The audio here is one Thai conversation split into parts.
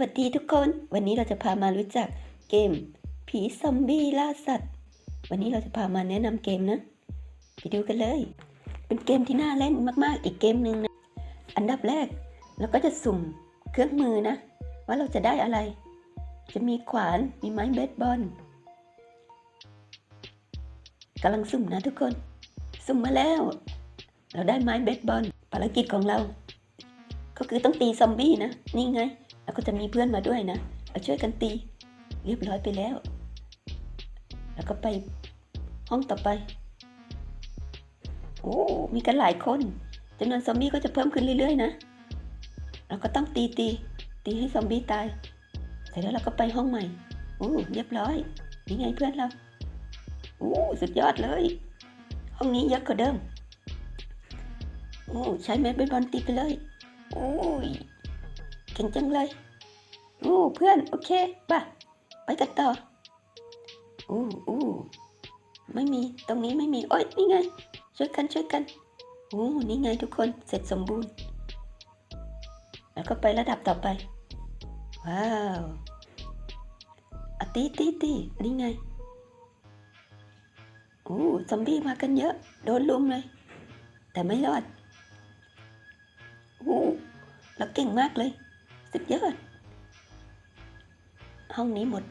วัสดีทุกคน วันนี้เราจะพามารู้จักเกม ผีซอมบี้ล่าสัตว์ วันนี้เราจะพามาแนะนำเกมนะ ไปดูกันเลย เป็นเกมที่น่าเล่นมากๆ อีกเกมหนึ่งนะ อันดับแรกเราก็จะสุ่มเครื่องมือนะ ว่าเราจะได้อะไร จะมีขวาน มีไม้เบสบอลกำลังสุ่มนะทุกคน สุ่มมาแล้ว เราได้ไม้เบสบอลภารกิจของเรา ก็คือต้องตีซอมบี้นะ นี่ไง แล้วก็จะมีเพื่อนมาด้วยนะมาช่วยกันตี เรียบร้อยไปแล้ว แล้วก็ไปห้องต่อไป โอ้ มีกันหลายคนจำนวนซอมบี้ก็จะเพิ่มขึ้นเรื่อยๆนะเราก็ต้องตีตีตีให้ซอมบี้ตายเสร็จแล้วเราก็ไปห้องใหม่โอ้เรียบร้อยนี่ไงเพื่อนเราโอ้สุดยอดเลย ห้องนี้เยอะกว่าเดิมโอ้ใช้ไม้เบสบอลตีไปเลยโอ้ย เก่งจังเลยโอ้เพื่อนโอเคป่ะไปกันต่อโอ้โอ้ไม่มีตรงนี้ไม่มีโอ้ยนี่ไง ช่วยกันช่วยกันโอ้นี่ไงทุกคนเสร็จสมบูรณ์ แล้วก็ไประดับต่อไป ว้าวอตีตีตีนี่ไงโอ้ซอมบี้มากันเยอะ โดนลุมเลย แต่ไม่รอดโอ้เราเก่งมากเลย สุดยอด ห้องนี้หมด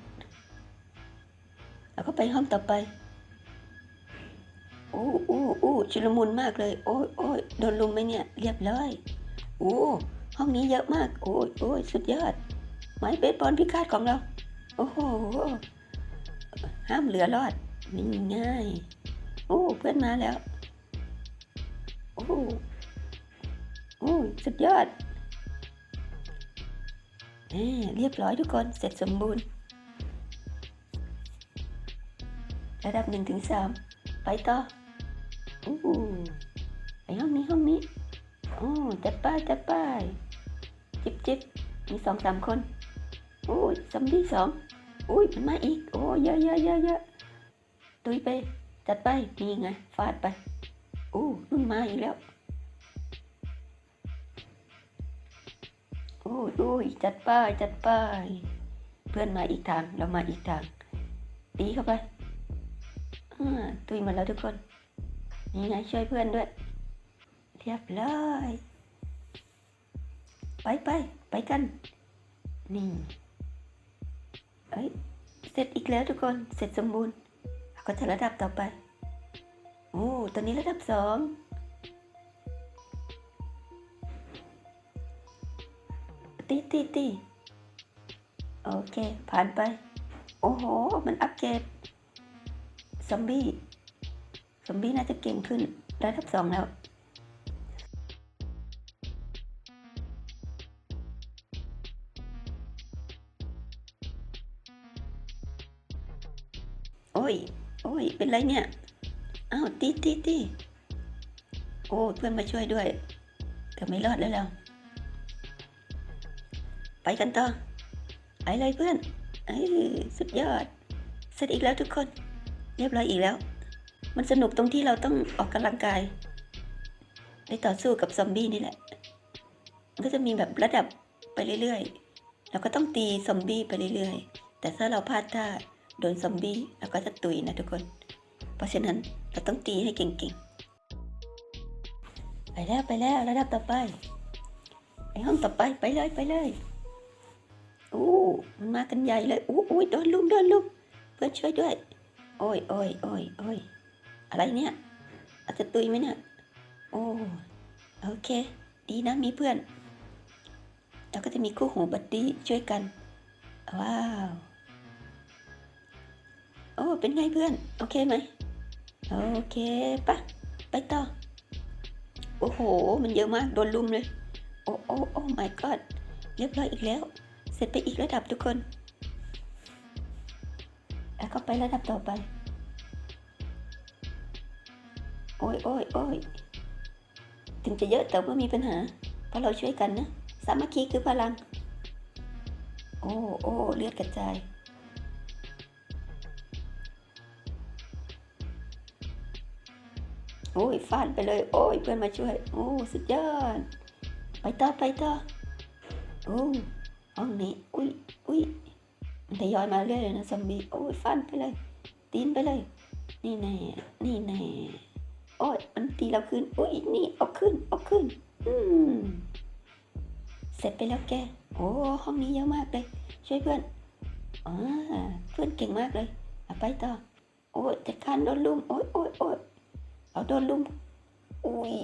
แล้วก็ไปห้องต่อไปโอ้โอ้โอ้ชุลมุนมากเลย โอ้ยโอ้ยโดนลุมไหมเนี่ย เรียบร้อยโอ้ห้องนี้เยอะมาก โอ้ยโอ้ยสุดยอด ไม้เบสบอลพิฆาตของเรา โอ้โห ห้ามเหลือรอดนี่ง่าย โอ้เพื่อนมาแล้ว โอ้โอ้สุดยอด เรียบร้อยทุกคนเสร็จสมบูรณ์ ระดับหนึ่งถึงสามไปต่อโอ้ไปห้องนี้ห้องนี้โอ้จัดไป้ายจัดไป้ายจิบจิบมีสองสามคนโอ้ยซอมบี้สองโอ้ยมันมาอีกโอ้เยอะเยอะเยอะเยอะตุยไปจัดไปนี่ไงฟาดไปโอ้นุ่นมาอีกแล้ว อ้ยโอ้ยจัดป้ายจัดป้ายเพื่อนมาอีกทางเรามาอีกทาง ตีเข้าไปอ่าตุยหมาแล้วทุกคน นี่ไงช่วยเพื่อนด้วย เรียบร้อยไปไปไปกัน นี่เอ้ยเสร็จอีกแล้วทุกคนเสร็จสมบูรณ์ก็จะระดับต่อไปโอ้ตอนนี้ระดับสอง ตีตีตีโอเค ผ่านไป โอ้โห มันอัปเกรดซอมบี้ซอมบี้น่าจะเก่งขึ้นระดับสองแล้วโอ้ย โอ้ย เป็นไรเนี่ย อ้าวตีตีตีโอ้ เพื่อนมาช่วยด้วย แต่ไม่รอดแล้วเรา ไปกันต่อไปเลยเพื่อนเอ้สุดยอด เสร็จอีกแล้วทุกคน เรียบร้อยอีกแล้ว มันสนุกตรงที่เราต้องออกกำลังกายได้ต่อสู้กับซอมบี้นี่แหละมันก็จะมีแบบระดับไปเรื่อยๆเราก็ต้องตีซอมบี้ไปเรื่อยๆ แต่ถ้าเราพลาดท่าโดนซอมบี้เราก็จะตุยนะทุกคน เพราะฉะนั้นเราต้องตีให้เก่งๆ ไปแล้วไปแล้วระดับต่อไปไปห้องต่อไปไปเลยไปเลย อ้มันมากันใหญ่เลยอู้อู้โดนลุมโดนลุมเพื่อนช่วยด้วย โอ้ยโอ้ยโอ้ยโอ้ยอะไรเนี่ย อาจจะตุยไหมเนี่ยโอ้โอเค ดีนะมีเพื่อนแล้วก็จะมีคู่หูบัดดี้ช่วยกัน ว้าว โอ้เป็นไงเพื่อน โอเคไหมโอเคปะไปต่อ โอ้โห มันเยอะมาก โดนลุมเลย โอ้โอ้โอ้ my god เรียบร้อยอีกแล้ว เสร็จไปอีกระดับทุกคน แล้วก็ไประดับต่อไป โอ้ยโอ้ยโอ้ยถึงจะเยอะแต่ว่ามีปัญหา เพราะเราช่วยกันนะ สามัคคีคือพลัง โอ้โอ้เลือดกระจายโอ้ยฟาดไปเลย โอ้ยเพื่อนมาช่วย โอ้ สุดยอด ไปต่อ ไปต่อ โอ้ ห้องนี้ อุ้ยอุ้ยทยอยมาเรื่อยเลยนะซอมบี้โอ้ยฟันไปเลย ตีนไปเลย นี่แน่ นี่แน่ โอ้ยมันตีเราขึ้นโอ้ยนี่เอาขึ้นเอาขึ้น อืมเสร็จไปแล้วแก โอ้ห้องนี้เยอะมากเลย ช่วยเพื่อนอ่าเพื่อนเก่งมากเลยเอาไปต่อ โอ้ยจัดการโดนลุมโอ้ยโอ้ยโอ้ยเอาโดนลุมอุ้ย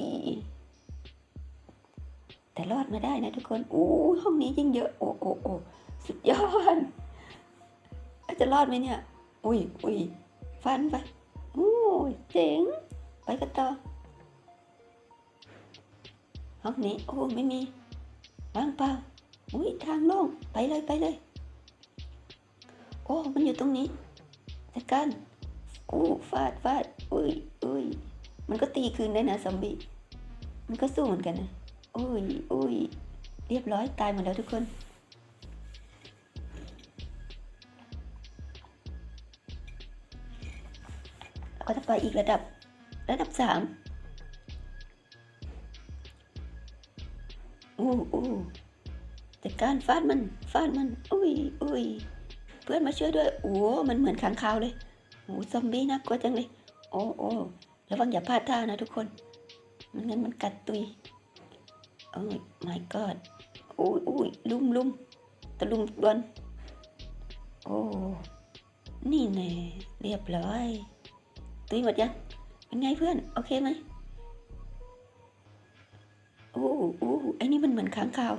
แต่รอดมาได้นะทุกคนอู้ห้องนี้ยิ่งเยอะ โอ้โอ้โอ้สุดยอดจะรอดไหมเนี่ย อุ้ยอุ้ยฟันไปโอ้ยเจ๋ง ไปกันต่อ ห้องนี้ โอ้ ไม่มีว่างเปล่า อุ้ยทางโล่ง ไปเลยไปเลย โอ้ มันอยู่ตรงนี้จัดการอู้ฟาดฟาดอุ้ยอุ้ยมันก็ตีคืนได้นะซอมบี้ มันก็สู้เหมือนกันนะ อุ้ยอุ้ยเรียบร้อยตายหมดแล้วทุกคนก็จะไปอีกระดับระดับสามอู้อู้จัดการฟาดมันฟาดมันอุ้ยอุ้ยเพื่อนมาช่วยด้วยโอ้มันเหมือนขังคาวเลยโอ้ซอมบี้น่ากลัวจังเลย โอ้โอ้ระวังอย่าพลาดท่านะทุกคน มันงั้นมันกัดตุย โอ้ my god โอ้ยโอ้ยลุมลุมตะลุมดวนโอ้ นี่แน่เรียบร้อยตุยหมดยังเป็นไงเพื่อน โอเคไหมโอ้โอ้ไอ้นี่มันเหมือนค้างคาว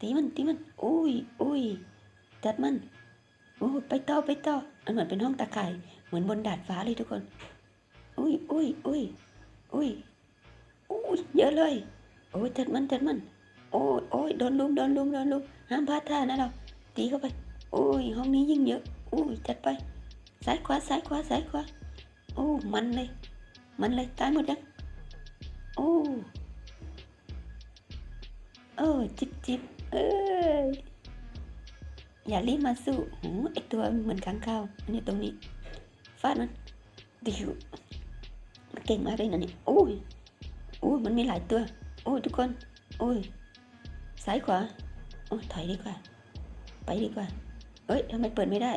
ตีมันตีมันโอ้ยโอ้ยจัดมันโอ้ไปต่อไปต่อมันเหมือนเป็นห้องตะข่เหมือนบนดาดฟ้าเลยทุกคน อุ้ยอุ้ยอุ้ยอุ้ยอุ้ยเยอะเลย โอ้ยจัดมันจัดมัน โอ้ยโอ้ยโดนลุมโดนลุมโดนลุมห้ามพลาดท่านะเรา ตีเข้าไป โอ้ยห้องนี้ยิ่งเยอะโอ้ยจัดไปซ้ายขวาซ้ายขวาซ้ายขวาโอ้มันเลย มันเลยตายหมดยังโอ้เออจิบจิบเอ้ยอย่ารีบมาสู้หูไอตัวเหมือนค้างคาวอันนี้ตรงนี้ฟาดมันดิวมันเก่งมากเลยนะเนี่ยโอ้ยโอ้ยมันมีหลายตัว โอ้ยทุกคน โอ้ยซ้ายขวา โอ้ยถอยดีกว่า ไปดีกว่า เอ้ยทำไมเปิดไม่ได้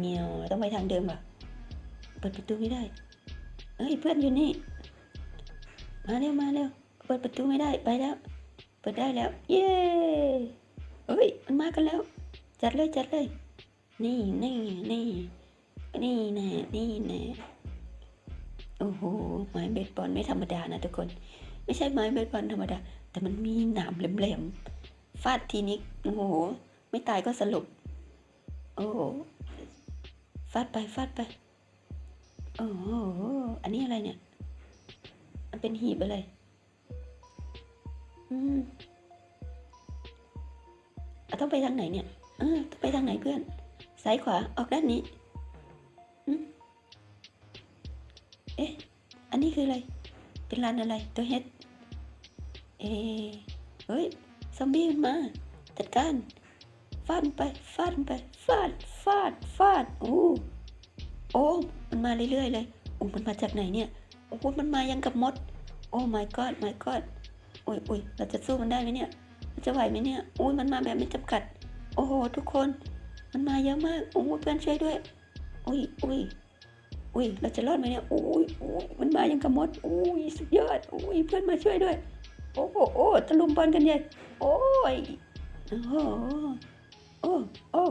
เงียวต้องไปทางเดิมเหรอเปิดประตูไม่ได้ เอ้ยเพื่อนอยู่นี่ มาเร็วมาเร็ว เปิดประตูไม่ได้ไปแล้ว เปิดได้แล้ว เย้เอ้ยมันมากันแล้ว จัดเลยจัดเลย นี่นี่นี่นี่แน่นี่แน่โอ้โหไม้เบสบอลไม่ธรรมดานะทุกคน ไม่ใช่ไม้เบสบอลธรรมดา แต่มันมีหนามแหลมๆ ฟาดทีนี้โอ้โห ไม่ตายก็สลบ โอ้โห ฟาดไปฟาดไป โอ้โห อันนี้อะไรเนี่ย มันเป็นหีบอะไร อืมเอต้องไปทางไหนเนี่ย เออต้องไปทางไหนเพื่อน ซ้ายขวา ออกด้านนี้อืมเอ๊ะ อันนี้คืออะไร เป็นร้านอะไร ตัวเฮ็ด เอเฮ้ย ซอมบี้มันมา จัดการฟาดไปฟาดไปฟาดฟาดฟาดโอ้โอ้มันมาเรื่อยๆเลยโอ้มันมาจากไหนเนี่ยโอ้มันมายังกับมด โอ้ my god my god โอ้ยโอ้ยเราจะสู้มันได้ไหมเนี่ยเราจะไหวไหมเนี่ยโอ้ยมันมาแบบไม่จำกัด โอ้โหทุกคน มันมาเยอะมากโอ้เพื่อนช่วยด้วยอุ้ยอุ้ยอุ้ย เราจะรอดไหมเนี่ยโอ้ยโอ้ยมันมายังกับมดโอ้ยสุดยอดโอ้ยเพื่อนมาช่วยด้วย โอ้โหโอ้ตะลุมบอลกันใหญ่ โอ้ยโอ้โหโอ้โอ้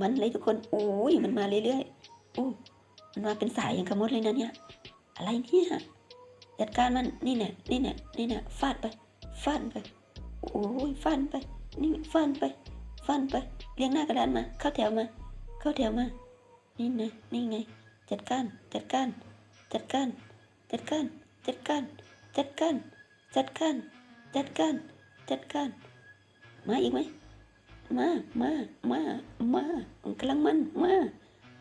มันเลยทุกคนโอ้ยมันมาเรื่อยๆโอ้มันมาเป็นสายอย่างกระมดเลยนะเนี่ย อะไรเนี่ยจัดการมันนี่เนี่ยนี่เนี่ยนี่เนี่ยฟาดไปฟาดไปโอ้ยฟาดไป นี่ฟาดไปฟาดไปเรียงหน้ากระดานมา เข้าแถวมา เข้าแถวมา นี่ไงนี่ไง จัดการจัดการ จัดการ จัดการ จัดการ จัดการจัดการจัดการจัดการมาอีกไหมมา มา มา มากำลังมัน มา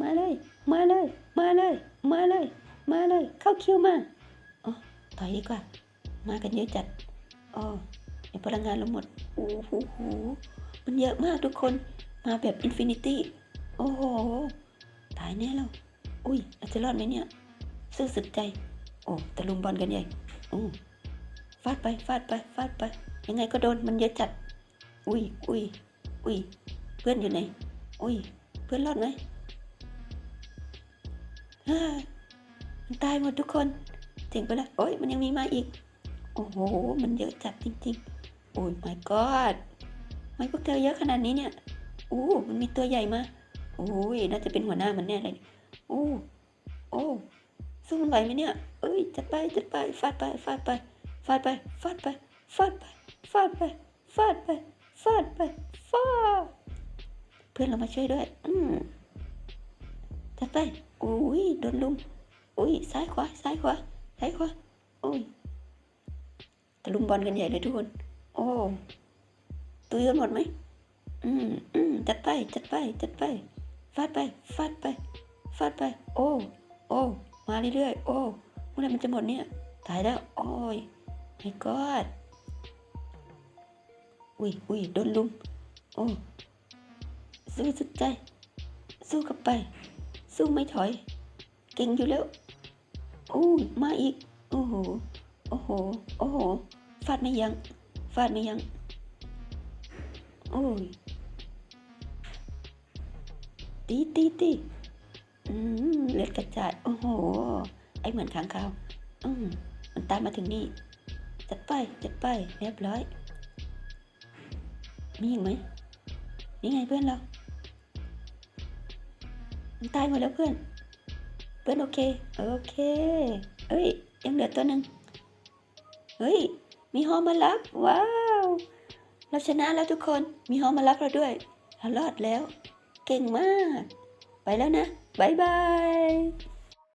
มาเลย มาเลย มาเลย มาเลย มาเลย เข้าคิวมาอ๋อถอยดีกว่า มากันเยอะจัดอ๋อเดี๋ยวพลังงานเราหมด โอ้โหโหมันเยอะมากทุกคน มาแบบอินฟินิตี้ โอ้โห ตายแน่แล้วอุ้ยเราจะรอดไหมเนี่ยซื่อสุดใจ โอ้ตะลุมบอลกันใหญ่ โอ้ฟาดไปฟาดไปฟาดไป ยังไงก็โดนมันเยอะจัด อุ้ยอุ้ยอุ้ยเพื่อนอยู่ไหน อุ้ย เพื่อนรอดไหมฮ่ามันตายหมดทุกคนเจ๋งไปละโอ้ยมันยังมีมาอีก โอ้โห มันเยอะจัดจริง ๆ โอ้ย my god ไม่พวกเธอเยอะขนาดนี้เนี่ยอู้มันมีตัวใหญ่มาโอ้ยน่าจะเป็นหัวหน้ามันแน่เลยโอ้โอ้ สู้มันไหวไหมเนี่ย เอ้ยจัดไปจัดไปฟาดไปฟาดไปฟาดไปฟาดไปฟาดไปฟาดไปฟาดไปฟาดไปฟาดเพื่อนเรามาช่วยด้วย อืมจัดไปอุ้ยโดนลุมอุ้ยซ้ายขวาซ้ายขวาซ้ายขวาอุ้ยตะลุมบอลกันใหญ่เลยทุกคน โอ้ตุยกันหมดไหมอืมอืมจัดไปจัดไปจัดไปฟาดไปฟาดไปฟาดไป โอ้โอ้ มาเรื่อยๆ โอ้เมื่อไหรมันจะหมดเนี่ย ตายแล้ว โอ้ย my god อุ้ยอุ้ยโดนลุม โอ้ สู้สุดใจ สู้กับไป สู้ไม่ถอย เก่งอยู่แล้วโอ้มาอีก โอ้โห โอ้โห โอ้โห ฟาดไม่ยัง้ง ฟาดไม่ยัง้ง โอ้ยตีตีตี เลือดกระจาย โอ้โห ไอเหมือนค้างคาวอืมมันตามมาถึงนี่ จัดไป จัดไป เรียบร้อย มีอีกไหมนี่ไงเพื่อนเรา มันตายหมดแล้วเพื่อน เพื่อนโอเค โอเค เอ้ย ยังเหลือตัวหนึ่งเฮ้ย มีฮอมารับ ว้าว เราชนะแล้วทุกคน มีฮอมารับเราด้วย เรารอดแล้ว เก่งมาก ไปแล้วนะ Bye bye.